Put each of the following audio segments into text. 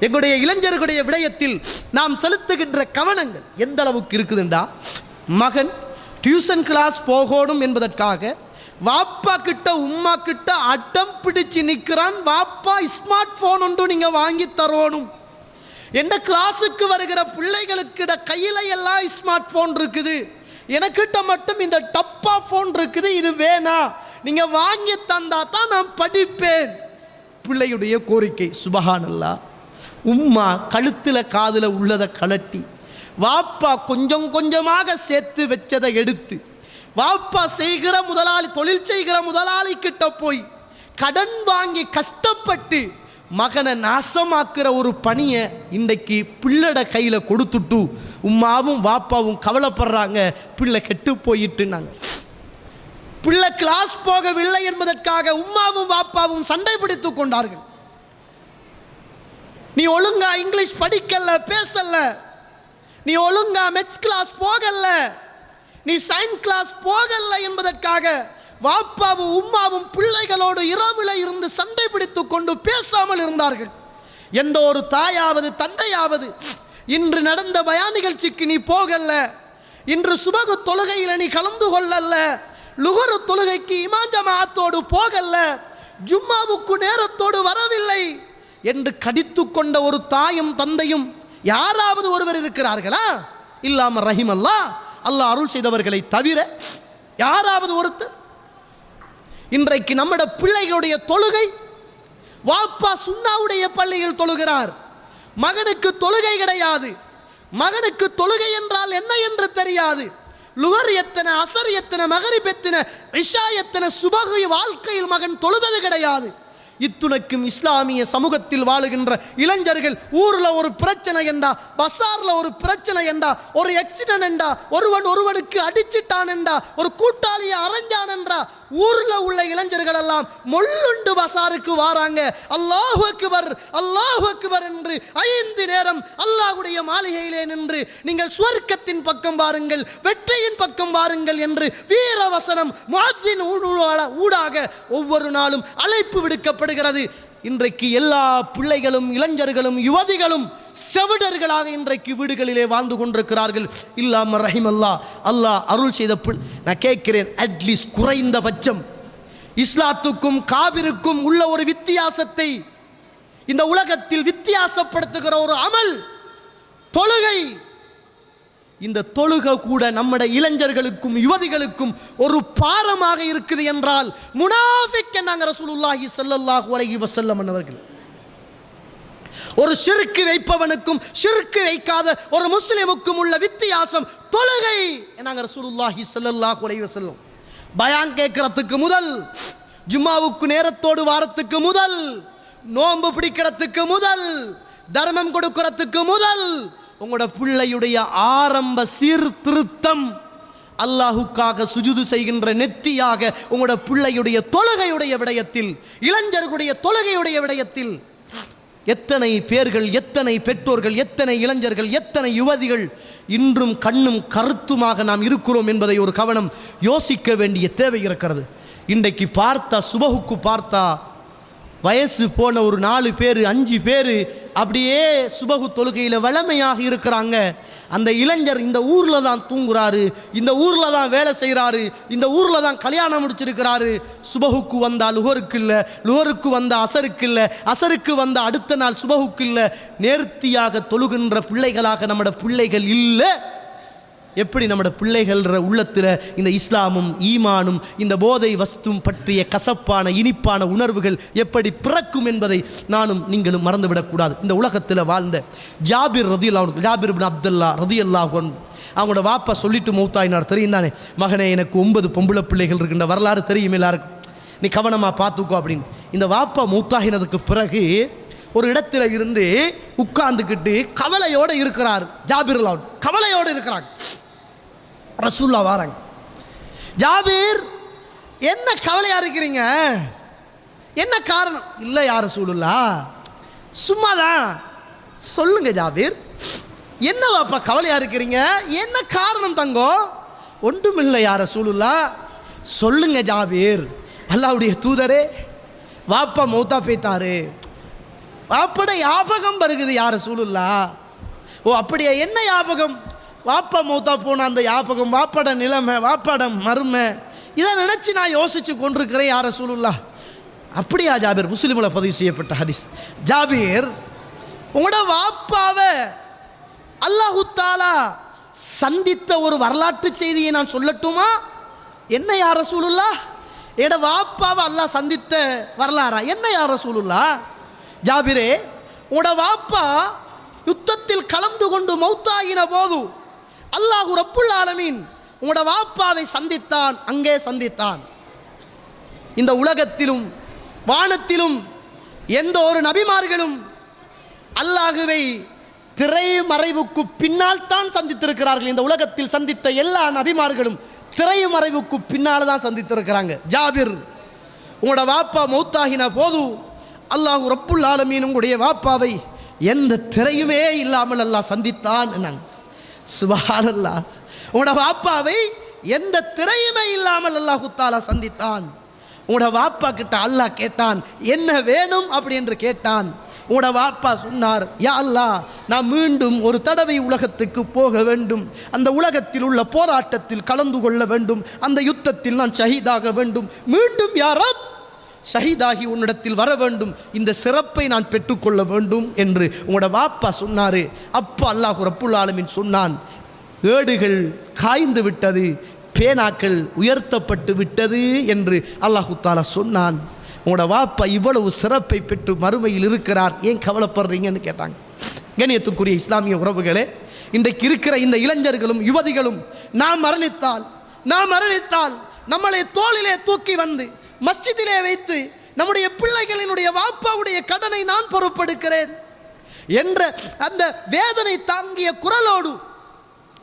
எங்களுடைய இளைஞர்களுடைய விடயத்தில் நாம் செலுத்துகின்ற கவனங்கள் எந்த அளவுக்கு இருக்குதுண்டா? மகன் டியூஷன் கிளாஸ் போகணும் என்பதற்காக வாப்பா கிட்ட உம்மா கிட்ட அட்டம் பிடிச்சு நிற்கிறான் வாப்பா ஸ்மார்ட் போன் ஒன்று நீங்கள் வாங்கி தரணும். எந்த கிளாஸுக்கு வருகிற பிள்ளைகளுக்கிட கையில் எல்லாம் ஸ்மார்ட் போன் இருக்குது. எனக்கிட்ட மட்டும் இந்த டப்பா ஃபோன் இருக்குது. இது வேணா. நீங்கள் வாங்கி தந்தா தான் நான் படிப்பேன். பிள்ளையுடைய கோரிக்கை சுபகானல்லா. உம்மா கழுத்தில் காதில் உள்ளதை கலட்டி வாப்பா கொஞ்சம் கொஞ்சமாக சேர்த்து வச்சதை எடுத்து வாப்பா செய்கிற முதலாளி தொழில் செய்கிற முதலாளி கிட்ட போய் கடன் வாங்கி கஷ்டப்பட்டு மகனை நாசமாக்குற ஒரு பணியை இன்றைக்கு பிள்ளட கையில் கொடுத்துட்டு உம்மாவும் வாப்பாவும் கவலைப்படுறாங்க. பிள்ளை கெட்டு போயிட்டுனாங்க. பிள்ளை கிளாஸ் போகவில்லை என்பதற்காக உம்மாவும் வாப்பாவும் சண்டை பிடித்து கொண்டார்கள். நீ ஒழுங்கா இங்கிலீஷ் படிக்கல பேசல. நீ ஒழுங்கா மெட்ஸ் கிளாஸ் போகல. நீ சயின்ஸ் கிளாஸ் போகல என்பதற்காக வாப்பாவும் உம்மாவும் பிள்ளைகளோடு இரவில் இருந்து சண்டை பிடித்து கொண்டு பேசாமல் இருந்தார்கள். எந்த ஒரு தாயாவது தந்தையாவது இன்று நடந்த பயா நிகழ்ச்சிக்கு நீ போகல. இன்று சுபகு தொழுகையில் நீ கலந்து கொள்ளல. லுகரு தொழுகைக்கு இமாஞ்சமாத்தோடு போகல. ஜும்மாவுக்கு நேரத்தோடு வரவில்லை. என்று கடித்து கொண்ட ஒரு தாயும் தந்தையும் யாராவது ஒருவர் இருக்கிறார்களா? இல்லாம ரஹிமல்லா அல்லாஹ் அருள் செய்தவர்களை தவிர யாராவது ஒருத்தர்? இன்றைக்கு நம்மட பிள்ளைகளுடைய தொழுகை வாப்பா சுண்ணாவுடைய பள்ளியில் தொழுகிறார். மகனுக்கு தொழுகை கிடையாது. மகனுக்கு தொழுகை என்றால் என்ன என்று தெரியாது. லுகர் எத்தனை அசர் எத்தனை மகரிப் எத்தனை இஷா எத்தனை சுபகு வாழ்க்கையில் மகன் தொழுதது கிடையாது. இத்துணைக்கும் இஸ்லாமிய சமூகத்தில் வாழுகின்ற இளைஞர்கள் ஊரில் ஒரு பிரச்சனை என்றா பசார்ல ஒரு பிரச்சனை என்றா ஒரு எக்சிடென்ட் என்றா ஒருவன் ஒருவனுக்கு அடிச்சிட்டான் என்றா ஒரு கூட்டாளியை அரைஞ்சான் என்றா ஊரில் உள்ள இளைஞர்கள் எல்லாம் மொள்ளுண்டு பசாருக்கு வாராங்க. அல்லாஹ் அக்பர் அல்லாஹ் அக்பர் என்று ஐந்து நேரம் அல்லாஹுடைய மாளிகையிலே நின்று நீங்கள் சுவர்க்கத்தின் பக்கம் வாருங்கள் வெற்றியின் பக்கம் வாருங்கள் என்று வீர வசனம் ஊடாக- ஊடாக ஒவ்வொரு நாளும் அழைப்பு விடுக்கப்படுகிறது இன்றைக்கு எல்லா பிள்ளைகளும் இளைஞர்களும் யுவதிகளும் செவிடர்களாக இன்றைக்கு வீடுகளிலே வாழ்ந்து கொண்டிருக்கிறார்கள். இல்லாம ரஹிம் அல்லா அல்லாஹ் அருள் செய்த பிள் நான் கேட்கிறேன் அட்லீஸ்ட் குறைந்தபட்சம். இஸ்லாத்துக்கும் காபிருக்கும் உள்ள ஒரு வித்தியாசத்தை இந்த உலகத்தில் வித்தியாசப்படுத்துகிற ஒரு அமல் தொழுகை இந்த தொழுக கூட நம்முடைய இளைஞர்களுக்கும் யுவதிகளுக்கும் ஒரு பாரமாக இருக்குது என்றால் முனாஃபிக் என்னாங்க ரசூலுல்லாஹி ஸல்லல்லாஹு அலைஹி வஸல்லம் அவர்கள்? ஒரு சிறுக்கு வைப்பவனுக்கும் சிறுக்கு வைக்காத ஒரு முஸ்லிமுக்கும் உள்ள வித்தியாசம் தொழுகை என்னாங்க ரசூலுல்லாஹி ஸல்லல்லாஹு அலைஹி வசல்லம் பயான் கேட்கறதுக்கு முதல் ஜும்மாவுக்கு நேரத்தோடு வாரத்துக்கு முதல் நோன்பு பிடிக்கிறதுக்கு முதல் தர்மம் கொடுக்கிறதுக்கு முதல் உங்களோட பிள்ளையுடைய ஆரம்ப சீர்திருத்தம் அல்லாஹுக்காக சுஜுது செய்கின்ற நெற்றியாக உங்களோட பிள்ளையுடைய தொழுகையுடைய விடயத்தில் இளைஞர்களுடைய தொழுகையுடைய விடயத்தில் எத்தனை பேர்கள் எத்தனை பெற்றோர்கள் எத்தனை இளைஞர்கள் எத்தனை யுவதிகள் இன்றும் கண்ணும் கருத்துமாக நாம் இருக்கிறோம் என்பதை ஒரு கவனம் யோசிக்க வேண்டிய தேவை இருக்கிறது. இன்றைக்கு பார்த்தா சுபகுக்கு பார்த்தா வயசு போன ஒரு நாலு பேர் அஞ்சு பேர் அப்படியே சுபகு தொழுகையில் வளமையாக இருக்கிறாங்க. அந்த இளைஞர் இந்த ஊரில் தான் தூங்குறாரு இந்த ஊரில் தான் வேலை செய்கிறாரு இந்த ஊரில் தான் கல்யாணம் முடிச்சிருக்கிறாரு. சுபகுக்கு வந்தால் லுகருக்கு இல்லை லுகருக்கு வந்த அசருக்கு இல்லை அசருக்கு வந்த அடுத்த நாள் சுபகுக்கு இல்லை. நேர்த்தியாக தொழுகின்ற பிள்ளைகளாக நம்மட பிள்ளைகள் இல்லை. எப்படி நம்மட பிள்ளைகள்ற உள்ளத்தில் இந்த இஸ்லாமும் ஈமானும் இந்த போதை வஸ்தும் பற்றிய கசப்பான இனிப்பான உணர்வுகள் எப்படி பிறக்கும் என்பதை நானும் நீங்களும் மறந்துவிடக்கூடாது. இந்த உலகத்தில் வாழ்ந்த ஜாபிர் ரதி அவனுக்கு ஜாபிர் பின் அப்துல்லா ரதி அல்லாஹன் அவங்களோட வாப்பா சொல்லிட்டு மௌத்தாயினார் தெரியும் தானே? மகனே எனக்கு ஒன்பது பொம்பளை பிள்ளைகள் இருக்கின்ற வரலாறு தெரியும் எல்லாருக்கும். நீ கவனமாக பார்த்துக்கோ அப்படின்னு. இந்த வாப்பா மூத்தாகினதுக்கு பிறகு ஒரு இடத்துல இருந்து உட்கார்ந்துக்கிட்டு கவலையோடு இருக்கிறார் ஜாபிர் அல்லாஹ் கவலையோடு இருக்கிறாங்க. ரசூல்லா வாராங்க. ஜாபீர் என்ன கவலையாக இருக்கிறீங்க? என்ன காரணம்? இல்லை யார் ரசூலுல்லா சும்மாதான். சொல்லுங்க ஜாபீர். என்ன வாப்பா இருக்கிறீங்க? என்ன காரணம் தங்கம்? ஒன்றுமில்லை யார ரசூலுல்லா சொல்லுங்க ஜாபீர். அல்லாவுடைய தூதரே வாப்பா மௌத்தா போய்த்தாரு வாப்பட ஞாபகம் வருகுது யார சூழல்லா ஓ அப்படியா? என்ன ஞாபகம்? வாப்பா மூத்தா போன அந்த யாபகம் வாப்பட நிலைமை வாப்பாட மருமை இதை நினச்சி நான் யோசிச்சு கொண்டிருக்கிறேன் யார சூழல்லா அப்படியா ஜாபீர்? முஸ்லீமில் பதிவு செய்யப்பட்ட ஹரிஸ் ஜாபீர் உங்களோட வாப்பாவை அல்லாஹுத்தாலா சந்தித்த ஒரு வரலாற்று செய்தியை நான் சொல்லட்டுமா? என்ன யார சூழல்லா என்னோட வாப்பாவை அல்லாஹ் சந்தித்த வரலாறா? என்ன யார சூழல்லா ஜாபிரே உங்களோட வாப்பா யுத்தத்தில் கலந்து கொண்டு மௌத்தாகின போது அல்லாஹு ரப்புல் ஆலமீன் உங்களோட வாப்பாவை சந்தித்தான் அங்கே சந்தித்தான். இந்த உலகத்திலும் வானத்திலும் எந்த ஒரு நபிமார்களும் அல்லாஹுவை திரைமறைவுக்கு பின்னால் தான் சந்தித்திருக்கிறார்கள். இந்த உலகத்தில் சந்தித்த எல்லா நபிமார்களும் திரைமறைவுக்கு பின்னால் தான் சந்தித்திருக்கிறாங்க. ஜாபிர் உங்களோட வாப்பா மௌத்தாகின போது அல்லாஹு ரப்புல் ஆலமீன் உங்களுடைய வாப்பாவை எந்த திரையுமே இல்லாமல் அல்லாஹ் சந்தித்தான் என்னங்க சுபாரல்லா உங்களோட வாப்பாவை எந்த திரையுமே இல்லாமல் அல்லாஹ் தாலா சந்தித்தான். உங்களோட வாப்பா கிட்ட அல்லாஹ் கேட்டான் என்ன வேணும்? அப்படி என்று கேட்டான். உங்களோட வாப்பா சொன்னார் யா அல்லாஹ் நான் மீண்டும் ஒரு தடவை உலகத்துக்கு போக வேண்டும். அந்த உலகத்தில் உள்ள போராட்டத்தில் கலந்து கொள்ள வேண்டும். அந்த யுத்தத்தில் நான் ஷஹீதாக வேண்டும். மீண்டும் யாரா ஷஹீதாகி உன்னிடத்தில் வர வேண்டும். இந்த சிறப்பை நான் பெற்றுக்கொள்ள வேண்டும் என்று உங்களோட வாப்பா சொன்னார். அப்பா அல்லாஹ் ரப்புல் ஆலமின் சொன்னான். ஏடுகள் காய்ந்து விட்டது பேனாக்கள் உயர்த்தப்பட்டு விட்டது என்று அல்லாஹு தாலா சொன்னான். உங்களோட வாப்பா இவ்வளவு சிறப்பை பெற்று மறுமையில் இருக்கிறார். ஏன் கவலைப்படுறீங்கன்னு கேட்டாங்க. கணியத்துக்குரிய இஸ்லாமிய உறவுகளே இன்றைக்கு இருக்கிற இந்த இளைஞர்களும் யுவதிகளும் நாம் மரணித்தால் நாம் மரணித்தால் நம்மளை தோளிலே தூக்கி வந்து மஸ்ஜிதிலே வைத்து நம்முடைய பிள்ளைகளினுடைய வாப்பாவுடைய கடனை நான் பொறுப்பெடுக்கிறேன் என்ற அந்த வேதனை தாங்கிய குரலோடு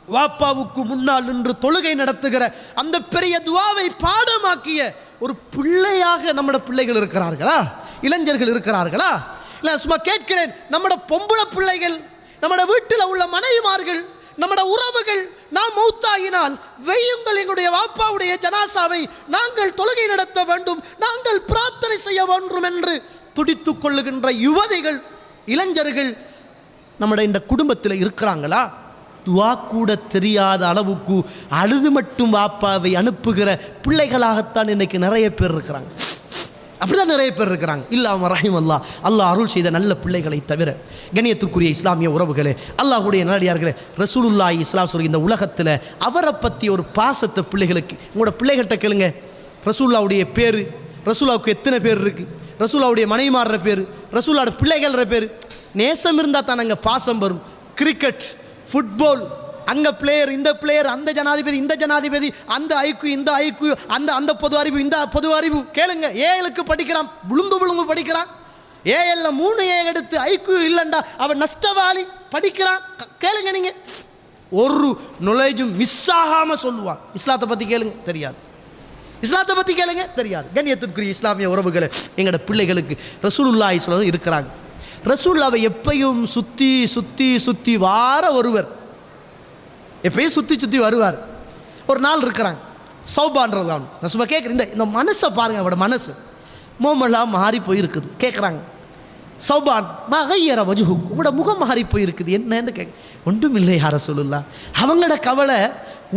வாப்பாவுக்கு முன்னால் நின்று தொழுகை நடத்துகிற அந்த பெரிய துவாவை பாடமாக்கிய ஒரு பிள்ளையாக நம்மட பிள்ளைகள் இருக்கிறார்களா? இளைஞர்கள் இருக்கிறார்களா? இல்லை சும்மா கேட்கிறேன் நம்மட பொம்பளை பிள்ளைகள் நம்மட வீட்டில் உள்ள மனைவிமார்கள் நம்மட உறவுகள் நாம் மௌத்தாகினால் வெய்யுங்கள் எங்களுடைய வாப்பாவுடைய ஜனாசாவை நாங்கள் தொழுகை நடத்த வேண்டும் நாங்கள் பிரார்த்தனை செய்ய வேண்டும் என்று துடித்துக் கொள்ளுகின்ற யுவதிகள் இளைஞர்கள் நம்முடைய இந்த குடும்பத்தில் இருக்கிறாங்களா? துவா கூட தெரியாத அளவுக்கு அழுது மட்டும் வாப்பாவை அனுப்புகிற பிள்ளைகளாகத்தான் இன்னைக்கு நிறைய பேர் இருக்கிறாங்க. அப்படிதான் நிறைய பேர் இருக்கிறாங்க. இல்லாம ரஹிம் அல்லா அல்லாஹ் அருள் செய்த நல்ல பிள்ளைகளை தவிர கணியத்துக்குரிய இஸ்லாமிய உறவுகளே அல்லாஹுடைய நல்லடியார்களே ரசூலுல்லாஹி இஸ்லாம் சொல்லி இந்த உலகத்தில் அவரை பற்றி ஒரு பாசத்தை பிள்ளைகளுக்கு உங்களோட பிள்ளைகள்கிட்ட கேளுங்க. ரசூல்லாவுடைய பேர் ரசூலாவுக்கு எத்தனை பேர் இருக்குது ரசூலாவுடைய மனைவிமாறுற பேர் ரசூலாவோட பிள்ளைகள்ற பேர். நேசம் இருந்தால் தான் பாசம் வரும். கிரிக்கெட் ஃபுட்பால் அங்கே பிளேயர் இந்த பிளேயர் அந்த ஜனாதிபதி இந்த ஜனாதிபதி அந்த ஐக்கு இந்த ஐக்கு அந்த அந்த பொது அறிவு இந்த பொது அறிவு. கேளுங்க ஏழுக்கு படிக்கிறான் புழுங்கு விழுங்கு படிக்கிறான். ஏஎல்ல மூணு ஏ எடுத்து ஐக்கு இல்லைண்டா அவன் நஷ்டவாளி படிக்கிறான். க- கேளுங்க நீங்கள் ஒரு நுழைஜும் மிஸ் ஆகாமல் சொல்லுவான். இஸ்லாத்தை பற்றி கேளுங்க தெரியாது. இஸ்லாத்தை பற்றி கேளுங்க தெரியாது. கண்ணியத்திற்குரிய இஸ்லாமிய உறவுகளை எங்களோட பிள்ளைகளுக்கு ரசூலுல்லா இஸ்லாம் இருக்கிறாங்க ரசூல்லாவை எப்பையும் சுத்தி சுத்தி சுத்தி வார ஒருவர். எப்பயும் சுற்றி சுற்றி வருவார். ஒரு நாள் இருக்கிறாங்க. சௌபான்றது அவன். நான் சும்மா கேட்குறேன் இந்த இந்த மனசை பாருங்கள் அவட மனசு. மோமெல்லாம் மாறி போயிருக்குது. கேட்குறாங்க சௌபான் மகையர வஜுஹு உங்களோட முகம் மாறி போயிருக்குது. என்னன்னு கேட்க ஒன்றும் இல்லை யார சொல்லுல்லா அவங்களோட கவலை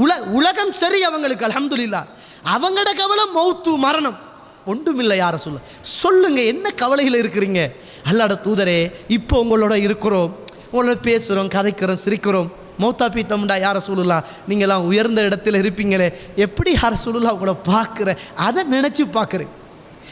உல உலகம் சரி அவங்களுக்கு அலமதுல்லா அவங்களோட கவலை மௌத்து மரணம். ஒன்றும் இல்லை யார சொல்ல சொல்லுங்க என்ன கவலையில் இருக்கிறீங்க? அல்லாட தூதரே இப்போ உங்களோட இருக்கிறோம். உங்களோட பேசுகிறோம் கதைக்கிறோம் சிரிக்கிறோம். மௌத்தா பீத்தம்டா யார சொல்லலாம் நீங்களாம் உயர்ந்த இடத்துல இருப்பீங்களே. எப்படி யார சொல்லலாம் உங்களை பார்க்குறேன்? அதை நினச்சி பார்க்குறேன்.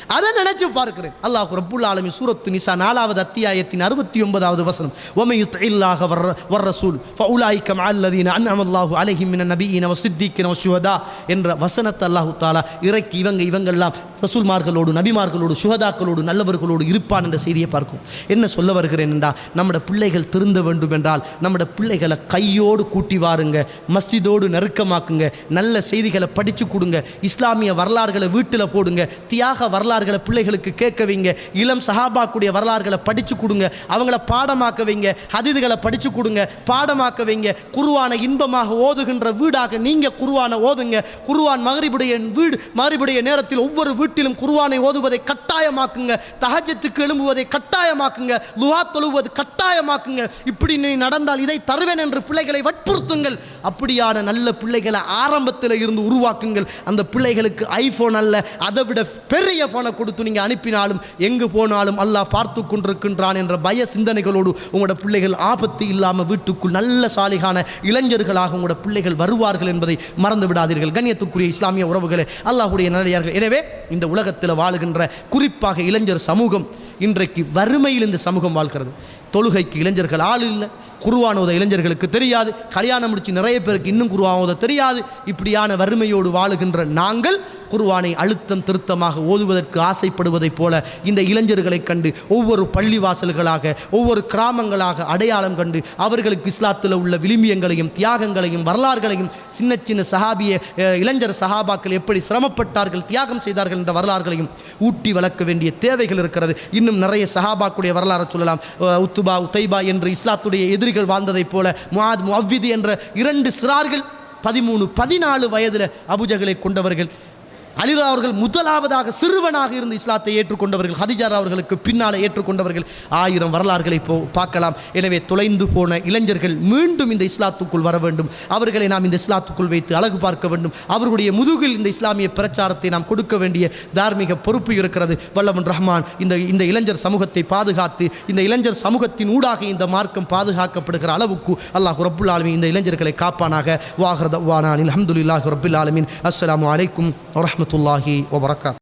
அதை நினைச்சு பார்க்கிறேன். அல்லாஹ் ரப்புல் ஆலமி சூரத்து நிசா நாலாவது அத்தியாயத்தின் அறுபத்தி ஒன்பதாவது வசனம். ஒமையுத் இல்லாக வர்ற வர் ரசூல் ஃபவுலாய்க்கம் அல்லதீன அன்அமல்லாஹு அலஹிமின மின நபியின வசித்திக்கின சுஹதா என்ற வசனத்தை அல்லாஹு தாலா இறக்கி இவங்க இவங்கெல்லாம் ரசூல்மார்களோடு நபிமார்களோடு சுகதாக்களோடு நல்லவர்களோடு இருப்பான் என்ற செய்தியை பார்க்கும். என்ன சொல்ல வருகிறேன் என்றால் நம்முடைய பிள்ளைகள் திருந்த வேண்டும் என்றால் நம்முடைய பிள்ளைகளை கையோடு கூட்டி வாருங்க மஸ்ஜிதோடு நெருக்கமாக்குங்க நல்ல செய்திகளை படித்து கொடுங்க இஸ்லாமிய வரலாறுகளை வீட்டில் போடுங்க தியாக வரலாறுகளை பிள்ளைகளுக்கு கேட்க வைங்க இளம் சஹாபாக்குடைய வரலாறுகளை படித்து கொடுங்க அவங்கள பாடமாக்க வைங்க ஹதிதுகளை படித்து கொடுங்க பாடமாக்க வைங்க குருவான இன்பமாக ஓதுகின்ற வீடாக நீங்கள் குருவான ஓதுங்க குருவான் மகரிபுடைய வீடு மகரிபுடைய நேரத்தில் ஒவ்வொரு வீட்டு வீட்டிலும் குர்ஆனை ஓதுவதை கட்டாயமாக்குங்க. தஹஜத்துக்கு எழும்புவதை கட்டாயமாக்குங்க. லுவா தொழுவது கட்டாயமாக்குங்க. இப்படி நீ நடந்தால் இதை தருவேன் என்று பிள்ளைகளை வற்புறுத்துங்கள். அப்படியான நல்ல பிள்ளைகளை ஆரம்பத்தில் இருந்து உருவாக்குங்கள். அந்த பிள்ளைகளுக்கு ஐஃபோன் அல்ல அதை விட பெரிய ஃபோனை கொடுத்து நீங்கள் அனுப்பினாலும் எங்கு போனாலும் அல்லாஹ் பார்த்து கொண்டிருக்கின்றான் என்ற பய சிந்தனைகளோடு உங்களோட பிள்ளைகள் ஆபத்து இல்லாமல் வீட்டுக்குள் நல்ல சாலிகான இளைஞர்களாக உங்களோட பிள்ளைகள் வருவார்கள் என்பதை மறந்து விடாதீர்கள். கண்ணியத்துக்குரிய இஸ்லாமிய உறவுகளே அல்லாஹுடைய நல்லடியார்கள். எனவே இந்த உலகத்தில் வாழுகின்ற குறிப்பாக இளைஞர் சமூகம் இன்றைக்கு வறுமையில் இந்த சமூகம் வாழ்கிறது. தொழுகைக்கு இளைஞர்கள் ஆள் இல்லை. குருவானோத இளைஞர்களுக்கு தெரியாது. கல்யாணம் முடிச்சு நிறைய பேருக்கு இன்னும் குருவான தெரியாது. இப்படியான வறுமையோடு வாழுகின்ற நாங்கள் குருவானை அழுத்தம் திருத்தமாக ஓதுவதற்கு ஆசைப்படுவதைப் போல இந்த இளைஞர்களை கண்டு ஒவ்வொரு பள்ளிவாசல்களாக ஒவ்வொரு கிராமங்களாக அடையாளம் கண்டு அவர்களுக்கு இஸ்லாத்தில் உள்ள விளிமியங்களையும் தியாகங்களையும் வரலாறுகளையும் சின்ன சின்ன சஹாபிய இளைஞர் சஹாபாக்கள் எப்படி சிரமப்பட்டார்கள் தியாகம் செய்தார்கள் என்ற வரலாறுகளையும் ஊட்டி வளர்க்க வேண்டிய தேவைகள் இருக்கிறது. இன்னும் நிறைய சஹாபாக்குடைய வரலாறு சொல்லலாம். உத்துபா உத்தைபா என்று இஸ்லாத்துடைய எதிரிகள் வாழ்ந்ததைப் போல முஆத் முஅவ்விது என்ற இரண்டு சிறார்கள் பதிமூணு பதினாலு வயதில் அபுஜகளை கொண்டவர்கள். அலிலா அவர்கள் முதலாவதாக சிறுவனாக இருந்து இஸ்லாத்தை ஏற்றுக்கொண்டவர்கள் ஹதிஜார் அவர்களுக்கு பின்னால் ஏற்றுக்கொண்டவர்கள். ஆயிரம் வரலாறுகளை போ பார்க்கலாம். எனவே தொலைந்து போன இளைஞர்கள் மீண்டும் இந்த இஸ்லாத்துக்குள் வர வேண்டும். அவர்களை நாம் இந்த இஸ்லாத்துக்குள் வைத்து அழகு பார்க்க வேண்டும். அவர்களுடைய முதுகில் இந்த இஸ்லாமிய பிரச்சாரத்தை நாம் கொடுக்க வேண்டிய தார்மீக பொறுப்பு இருக்கிறது. வல்லவன் ரஹ்மான் இந்த இந்த இளைஞர் சமூகத்தை பாதுகாத்து இந்த இளைஞர் சமூகத்தின் ஊடாக இந்த மார்க்கம் பாதுகாக்கப்படுகிற அளவுக்கு அல்லாஹ் ரபுல் ஆலமின் இந்த இளைஞர்களை காப்பானாக. வாஹரத ரபுல் ஆலமின். அஸ்லாம் வலைக்கும் அஸ்ஸலாமு ورحمة الله وبركاته.